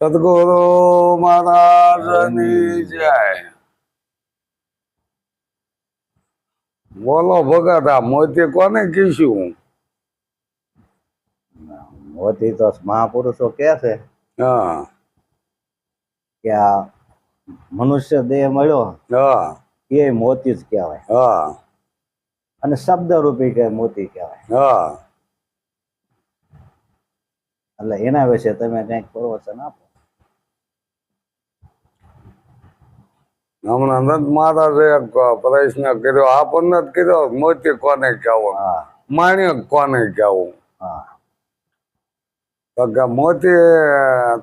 સદગુરુ મહારાજની જય. બોલો ભગત આ મોતી કોને કીશું મોતી તો મહાપુરુષો કે છે હા. કે આ મનુષ્ય દેહ મળ્યો હા. એ મોતી જ કહેવાય. હા. અને શબ્દ રૂપી કે મોતી કહેવાય. હા. એટલે એના વિશે તમે કંઈક પ્રવચન આપો. હમણાં નંદ મહારાજે પ્રશ્ન કર્યો આપણને જ કર્યો મોતી કોને કહેવું? હા. કોને કહેવું? હા. તો કે મોતી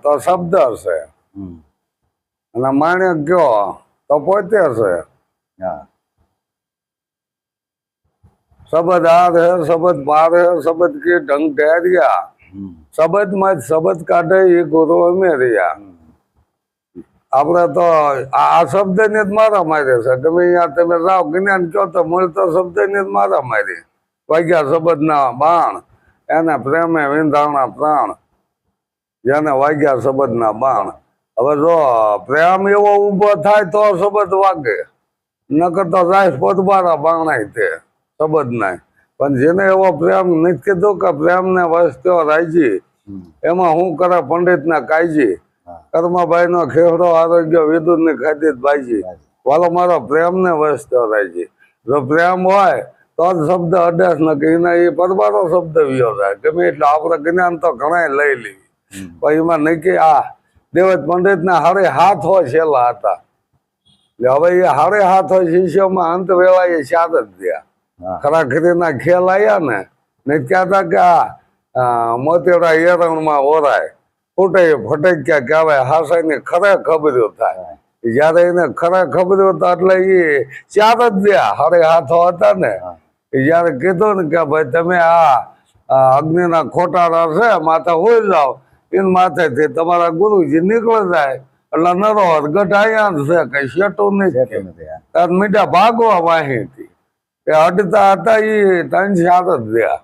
તો શબ્દ છે. અને માણ્યક ગયો તો પોતે છે. હા. શબ્દ આ છે શબ્દ પાર છે શબ્દ કે ઢંગ હમ. શબ્દમાં જ શબ્દ કાઢે એ ગુરુ અમે રહ્યા. આપડે તો આ શબ્દ ને જ મારા માર્યા છે તમે અહીંયા તમે રાવ જ્ઞાન કહો તો મળતો શબ્દ ને જ મારા મારી વાગ્યા શબ્દ ના બાણ એને પ્રેમે વિંધાણા પ્રાણ જેને વાગ્યા શબ્દ ના બાણ હવે જો પ્રેમ એવો ઊભો થાય તો શબ્દ વાગે નકર તો જાય પોતબારા બાણાય તે શબ્દ નાય પણ જેને એવો પ્રેમ નથી કીધું કે પ્રેમ ને વસ્તો રાજી હમ. એમાં હું કરે પંડિત ના કાયજી. કર્માભાઈ નો ખેડો આરોગ્ય વિદુરની ખાતી ભાઈજી વાલો મારો પ્રેમ ને વસતો રાજી જો પ્રેમ હોય તો જ શબ્દ અડસ ન કે એ પરબારો શબ્દ વ્યો થાય ગમે એટલે આપણે જ્ઞાન તો ઘણા લઈ લેવી પણ એમાં નહીં કે આ દેવત પંડિત ના હારે હાથ હોય છેલ્લા હતા. એટલે હવે એ હારે હાથ હોય શિષ્યોમાં અંત વેળા એ સાદ જ ખરી ખરાખરીના ખેલ આવ્યા ને ને કહેતા કે આ મોતેડા એરણમાં ઓરાય. ફૂટે ફટક્યા કહેવાય એને ખરે ખબર્યો થાય. જયારે એને ખરે ખબર્યો હતા એટલે એ ચાર જ દયા હારે હાથો હતા ને. જયારે કીધું ને કે ભાઈ તમે આ અગ્નિ અગ્નિના ખોટારા છે માથે હોઈ જાઓ. એને માથેથી તમારા ગુરુજી નીકળે જાય. એટલે નરો ગઢ અહીંયા છે કઈ શેટું નહીં મીઠા ભાગવા માહિતી એ અડતા હતા એ ત્રણ ચાર જ રહ્યા.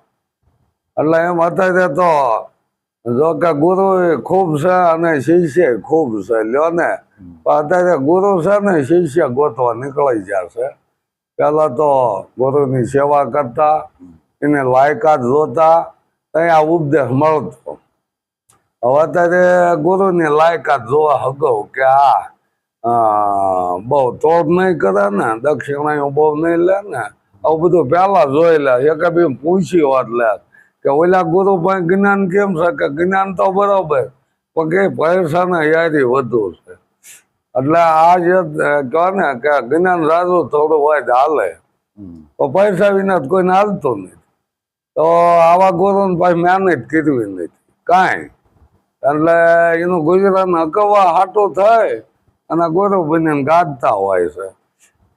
એટલે એમ હતા તો જો કે ગુરુ ખૂબ છે અને શિષ્ય ખૂબ છે. લ્યો ને. અત્યારે ગુરુ છે ને શિષ્ય ગોતવા નીકળી જશે પેલા તો ગુરુની સેવા કરતા એને લાયકાત જોતા ત્યાં ઉપદેશ મળતો. હવે અત્યારે ગુરુની લાયકાત જોવા હગવ કે આ બહુ તોડ નહીં કરે ને દક્ષિણાયું બહુ નહીં લે ને. આવું બધું પહેલા જોઈ લે. એક બી પૂછ્યું વાત લે. કે ઓલા ગુરુ પાસે જ્ઞાન કેમ છે? કે જ્ઞાન તો બરોબર, પણ કે પૈસાના યારી વધુ છે. એટલે આ જે કહો ને કે જ્ઞાન રાજુ થોડું હોય હાલે. તો પૈસા વિના કોઈને હાલતું નથી. તો આવા ગુરુને પાસે મહેનત કરવી નથી કાંઈ. એટલે એનું ગુજરાન હકવા હાટું થાય અને ગુરુ બનીને ગાજતા હોય છે.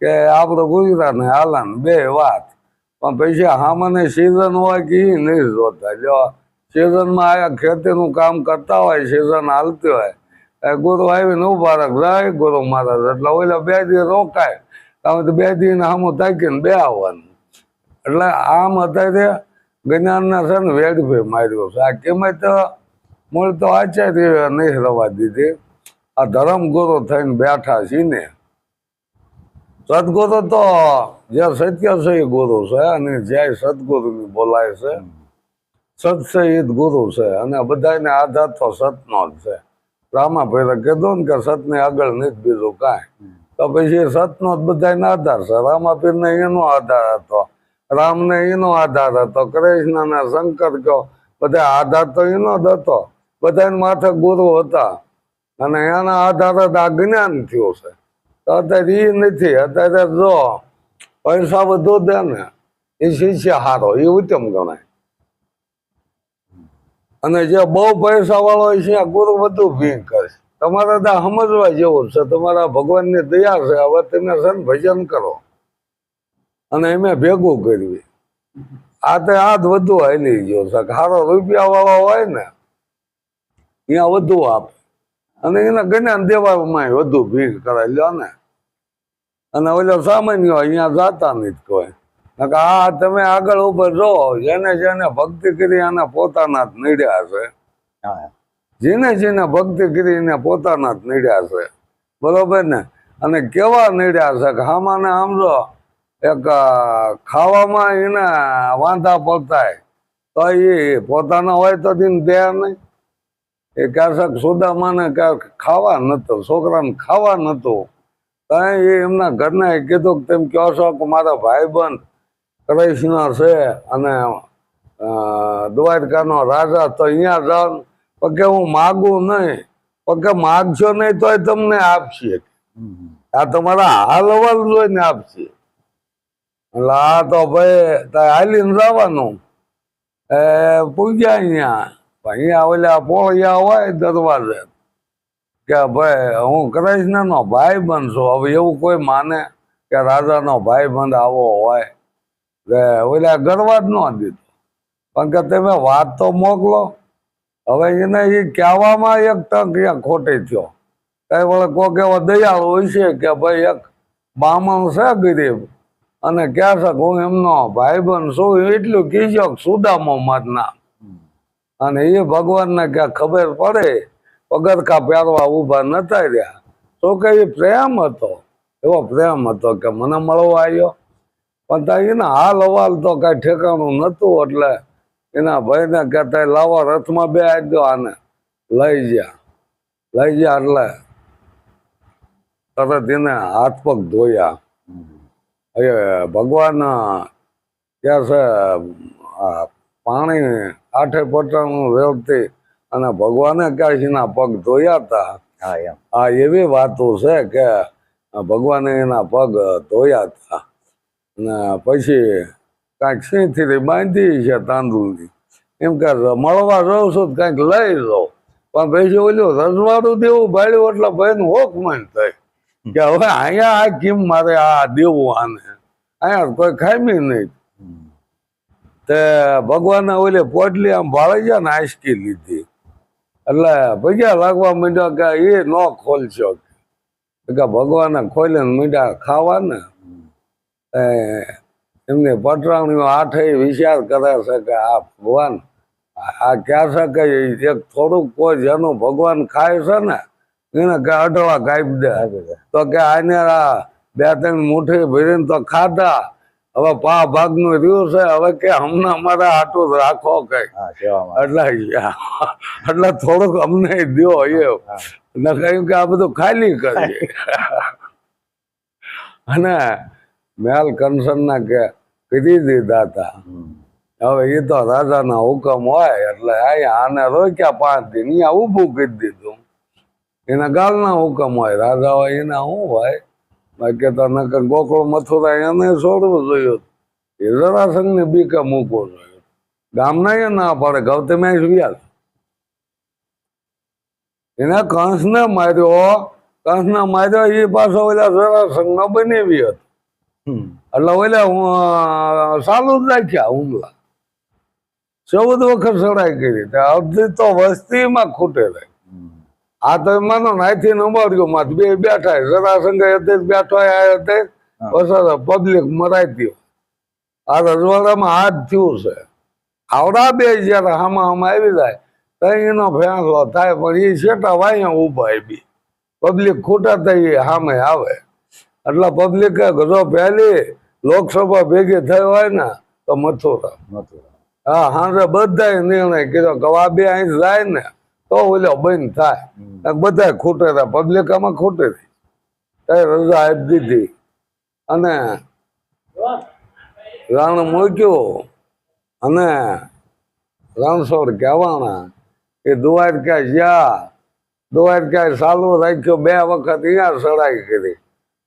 કે આપણું ગુજરાન હાલાન બે વાત. પણ પછી હામને સિઝન હોય કે નહીં જોતા. જો સિઝનમાં આયા ખેતીનું કામ કરતા હોય સિઝન હાલતી હોય ગુરુ આવીને ઊભા રાખ જાય ગુરુ મહારાજ. એટલે ઓલા બે દી રોકાય. તમે તો બે દી આમું તાકીને બે આવવાનું. એટલે આમ અત્યારે જ્ઞાનના છે ને વેડફે માર્યો છે. આ કિંમત મૂળ તો આચાર્ય નહીં રવા દીધી. આ ધર્મગુરુ થઈને બેઠા છીએ ને. સદગુરુ તો જે સત્ય છે એ ગુરુ છે અને જય સદગુરુની બોલાય છે સત છે એ જ ગુરુ છે અને બધાને આધાર તો સતનો જ છે. રામાભાઈ કીધું ને કે સતને આગળ નથી બીજું કાંઈ. તો પછી સતનો જ બધાને આધાર છે. રામાપીરને એનો આધાર હતો. રામને એનો આધાર હતો. કૃષ્ણ ને શંકર કયો. બધા આધાર તો એનો જ હતો. બધાને માથે ગુરુ હતા. અને એના આધારે જ આ જ્ઞાન થયું છે. અત્યારે એ નથી, અત્યારે જો પૈસા બધું દે ને એ શિષ્ય હારો એ ઉત્તમ ગણાય. અને જે બહુ પૈસા વાળો છે ગુરુ બધું ભીંગ કરે તમારે ત્યાં સમજવા જેવું છે, તમારા ભગવાનની દયા છે હવે તમે છે ને ભજન કરો. અને એમે ભેગું કરવી. આ તો આ વધુ હાલી ગયો છે હારો રૂપિયા વાળો હોય ને ત્યાં વધુ આપે. અને એના જ્ઞાન દેવામાં વધુ ભીગ કરાય લ્યો ને. અને ઓલો સામાન્ય હોય, અહીંયા જાતા નથી કોઈ. આ તમે આગળ ઉપર જો જેને જેને ભક્તિ કરી એના પોતાના જ નીડ્યા છે. હા જેને જેને ભક્તિ કરી એને પોતાના જ નીડ્યા છે. બરોબર ને? અને કેવા નીડ્યા છે કે આમાં આમ જો એક ખાવામાં એને વાંધા પડતા તો એ પોતાના હોય તો તેને દે નહીં. એ કાશાક સુદામાને ખાવા નતો, છોકરાને ખાવા નતો. ત્યાં એ એમના ઘરના કીધું કે તેમ કહો છો કે મારા ભાઈબંધ ક્રૈષ્ણ છે અને દ્વારકાનો રાજા તો અહીંયા જાઓ પગે હું માગું નહીં. પગે માગશો નહીં તોય તમને આપશે. આ તમારા હાલ હવાલ જોઈને આપશે. એટલે આ તો ભાઈ હાલીને જવાનું. એ પૂજ્યા અહીંયા. અહીંયા ઓલા પોળિયા હોય દરવાજે કે ભાઈ, હું કૃષ્ણનો ભાઈ બનશું હવે એવું કોઈ માને કે રાજાનો ભાઈ બંધ આવો હોય. કે ઓલા ગરવા જ ન દીધો. પણ કે તમે વાત તો મોકલો. હવે એને એ કહેવામાં એક તક એક ખોટી થયો. કઈ વળે કોક એવો દયાળુ હોય છે કે ભાઈ, એક બામણ છે ગરીબ. અને ક્યાં છે હું એમનો ભાઈ બંધ છું. એટલું કીજો સુદામો મત હમ. અને એ ભગવાનને ક્યાં ખબર પડે? પગરખા પહેરવા ઊભા નતા રહ્યા. તો કે એ પ્રેમ હતો. એવો પ્રેમ હતો કે મને મળવા આવ્યો પણ એના હાલ હવાલ તો કાંઈ ઠેકાણું નતું એટલે એના ભાઈને કહેતા લાવો રથમાં બે આપજો આને. લઈ ગયા. લઈ ગયા એટલે તરત એને હાથ પગ ધોયા. એ ભગવાન, ત્યાં છે પાણી આઠે પટણનું વેવતી અને ભગવાને કાશીના એના પગ ધોયા હતા આ એવી વાતો છે કે ભગવાને એના પગ ધોયા હતા અને પછી કાંઈક સિંહથી બાંધી છે તાંદુલની એમ કે મળવા જાઉં છું તો કાંઈક લઈ જાઉં. પણ પછી ઓલું રજવાડું દેવું ભાડ્યું એટલે ભાઈનું હોકમાન થાય. કે હવે અહીંયા આ કેમ મારે આ દેવું આને? અહીંયા કોઈ ખામી નહીં. તે ભગવાનના ઓલે પોટલી આમ ભાળી ગયા ને આંચકી લીધી. એટલે ભગ્યા લાગવા માંડ્યા કે એ ન ખોલશો. કે ભગવાને ખોલીને મીંડા ખાવા ને એમને પટરાણીઓ આઠે વિચાર કરે છે કે આ ભગવાન આ ક્યાં છે કે એક થોડુંક કોઈ જેનું ભગવાન ખાય છે ને એને કે અઢળા કાપી દે. તો કે આને આ બે ત્રણ મુઠ્ઠી ભરીને તો ખાધા. હવે પા ભાગનું રહ્યું છે હવે કે હમણાં અમારે આટલું રાખો કઈ એટલે એટલે થોડુંક અમને દો એ. કહ્યું કે આ બધું ખાલી કરીએ. અને મેલ કંસનના કે કરી દીધા હતા. હવે એ તો રાજાના હુકમ હોય એટલે અહીંયા આને રોક્યા પાંચ દિન અહીંયા ઊભું કરી દીધું. એના ગાલના હુકમ હોય રાજા હોય એના શું હોય? બાકી તો નકર ગોકળ મથુરા એને છોડવું જોયું એ જરાસંઘને બીકે મૂકવો જોયું ગામના એ ના પડે ગૌતમે વ્યાસ એને કંસને માર્યો કંસને માર્યો એ પાછો ઓલા જરાસંઘનો બનેવી હતો. એટલે ઓલા હું ચાલુ જ રાખ્યા હુમલા. ચૌદ વખત સડાઈ કરી. અડધી તો વસ્તીમાં ખૂટે રહે. આ તો માનો નાથી નંબર્યો માં બે બેઠા સરાસંગ હતે બેઠો આવ્યો હતે હા. પબ્લિક મરાઈ મરાતી આ રજવાડામાં હાથ થયું છે. આવડા બે જયારે હામાં હામાં આવી જાય ત્યાં એનો ફેંસલો થાય પણ એ શેટા વાયા ઊભા બી. પબ્લિક ખોટા થઈ સામે આવે. એટલે પબ્લિકે ગજો પહેલી લોકસભા ભેગી થઈ હોય ને તો મથુરા. મથુરા. હા હા બધાય નિર્ણય કીધો કે આ બે અહીં જાય ને તો ઓલો બંધ થાય. બધા ખૂટે હતા પબ્લિક આમાં ખોટે એ રજા આપી દીધી. અને રાણ મૂક્યો. અને રણછોડ કહેવાના એ દ્વારકા જ્યાં દ્વારકા ચાલુ રાખ્યો બે વખત અહીંયા સડાઈ કરી.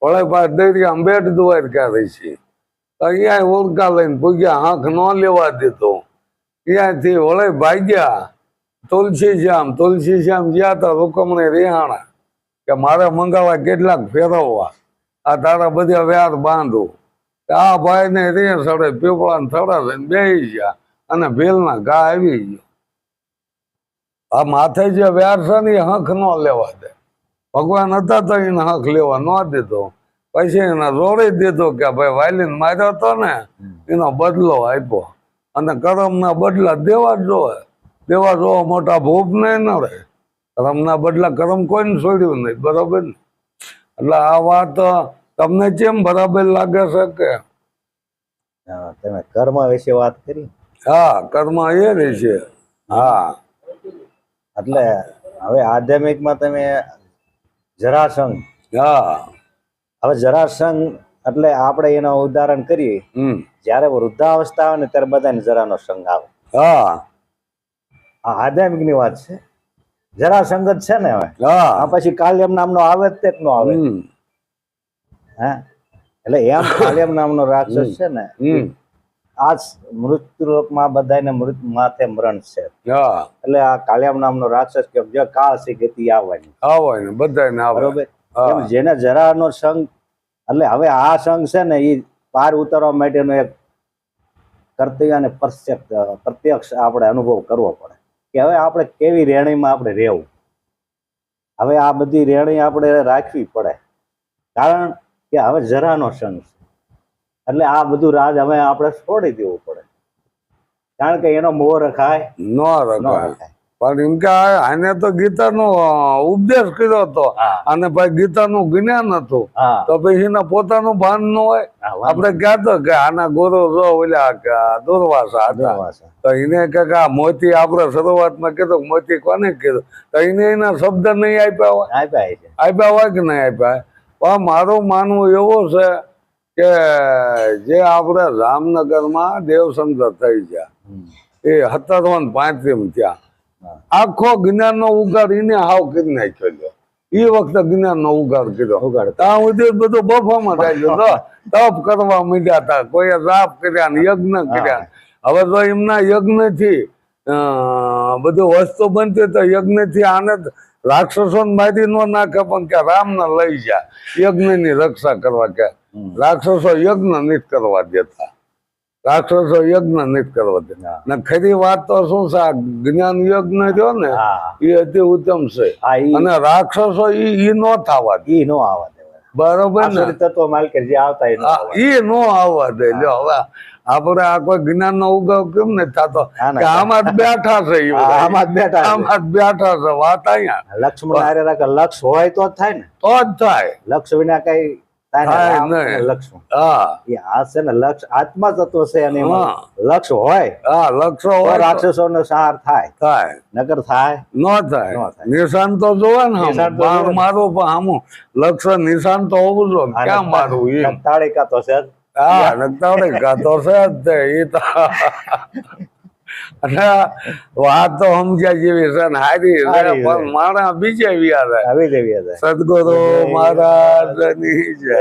વળે પાછ દરિયા અંબેટ દ્વારકા રહી છે અહીંયા ઓળખા લઈને પૂગ્યા આંખ ન લેવા દીધો. ત્યાંથી વળે ભાગ્યા. તુલસી શ્યામ તુલસી શ્યામ ગયા હતા હુકમણી રિહાણા કે મારે મંગાવવા કેટલાક ફેરવવા. આ તારા બધા વ્યાર બાંધું. આ ભાઈ ને રે સડે પીપળા થડા થઈને બેસી ગયા અને ભેલના ઘા આવી ગયો. આ માથે જે વ્યાર છે ને એ હંખ ન લેવા દે. ભગવાન હતા તો એને હંખ લેવા ન દીધો. પછી એને રોડી દીધો કે ભાઈ વાયલીન માર્યો હતો ને એનો બદલો આપ્યો. અને કરમના બદલા દેવા જ જોવે. દેવા જોવા મોટા ભૂપ નહીં ન રહે. કર્મના બદલા કરમ કોઈને છોડ્યું નહીં બરાબર ને? એટલે આ વાત તમને કેમ બરાબર લાગે છે કે? તમે કર્મ વિશે વાત કરી. હા કર્મ એ રહેશે હા. એટલે હવે આધ્યાત્મિકમાં તમે જરાસંઘ. હા. હવે જરાસંઘ એટલે આપણે એનો ઉદાહરણ કરીએ. જ્યારે વૃદ્ધાવસ્થા આવે ને ત્યારે બધાને જરાનો સંઘ આવે. હા. આ આધ્યાત્મિકની વાત છે. જરા સંગત છે ને હવે? પછી કાલ્યમ નામનો આવે જ તે નો આવે. હે? એટલે એમ કાલ્યમ નામનો રાક્ષસ છે ને આ મૃત્યુલોકમાં બધાને મૃત માથે મરણ છે. એટલે આ કાલ્યમ નામનો રાક્ષસ કે જે કાળ ગતિ આવવાની. આવે ને બધાને આવે બરોબર જેને જરાનો સંગ એટલે હવે આ સંગ છે ને એ પાર ઉતરવા માટેનો એક કર્તવ્ય અને પ્રત્યક્ષ પ્રત્યક્ષ આપણે અનુભવ કરવો પડે. કે હવે આપણે કેવી રેણીમાં આપણે રહેવું? હવે આ બધી રેણી આપણે રાખવી પડે. કારણ કે હવે જરાનો સંઘ છે. એટલે આ બધું રાજ હવે આપણે છોડી દેવું પડે. કારણ કે એનો મોહ રખાય. ન રખાય. પણ એમ કે આને તો ગીતાનો ઉપદેશ કર્યો હતો. અને ભાઈ ગીતાનું જ્ઞાન હતું. તો પછી એના પોતાનું ભાન ન હોય. આપણે કહેતો કે આના ગોરો જો ઓલા દુર્વાસા હતા. તો એને કે આ મોતી આપણે શરૂઆતમાં કીધું મોતી કોને કીધું? તો એને એના શબ્દ નહીં આપ્યા હોય. આપ્યા આપ્યા હોય કે નહીં આપ્યા? પણ મારું માનવું એવું છે કે જે આપણે જામનગરમાં દેવસંદર થઈ ગયા. એ હતરવન પાંત્રીમ થયા. હા. જ્ઞાન નો ઉગાડ એને હાવ કરી નાખ્યો એ વખતે જ્ઞાનનો ઉગાડ કર્યો. ઉગાડ. ત્યાં સુધી બધું બફામાં થાય ગયું તપ કરવા માંડ્યા હતા. કોઈ રાપ કર્યા ને યજ્ઞ કર્યા. હવે તો એમના યજ્ઞથી બધું વસ્તુ બનતી તો યજ્ઞથી આને જ રાક્ષસો મારી ન નાખે પણ કે રામ ને લઈ જા. યજ્ઞની રક્ષા કરવા કે રાક્ષસો યજ્ઞ નથી કરવા દેતા. રાક્ષસો યજ્ઞ નથી કરવા ને ખરી વાત તો શું છે? જ્ઞાન યજ્ઞ રહ્યો ને એ અતિ ઉત્તમ છે. અને રાક્ષસો ઈ નો થવા દે. ઈ નો આવવા દે. બરોબર ને? તત્વ માલકે જે આવતા ઈ નો આવવા દે. જો હવે આપણે આ કોઈ જ્ઞાન નો ઉગાવ કેમ ને થતો. આમાં જ બેઠા છે આમાં જ બેઠા. આમાં જ બેઠા છે વાત અહીંયા. લક્ષ્મણ લક્ષ હોય તો જ થાય ને. તો જ થાય. લક્ષ વિના કઈ હા. આ છે ને લક્ષ આત્મા તત્વ છે અને લક્ષ હોય. હા લક્ષો હોય સહાર થાય. થાય. નકર થાય. નો થાય. નિશાન તો જોવે ને. મારું પણ આમું. લક્ષ્ય નિશાન તો હોવું અને ક્યાં મારું એમ? તાળિકા તો છે જ. હા ગાતો છે જ તે વાત તો સમજ્યા જેવી છે ને હારી પણ મારા બીજે વ્યા સદગુરુ મહારાજની જય.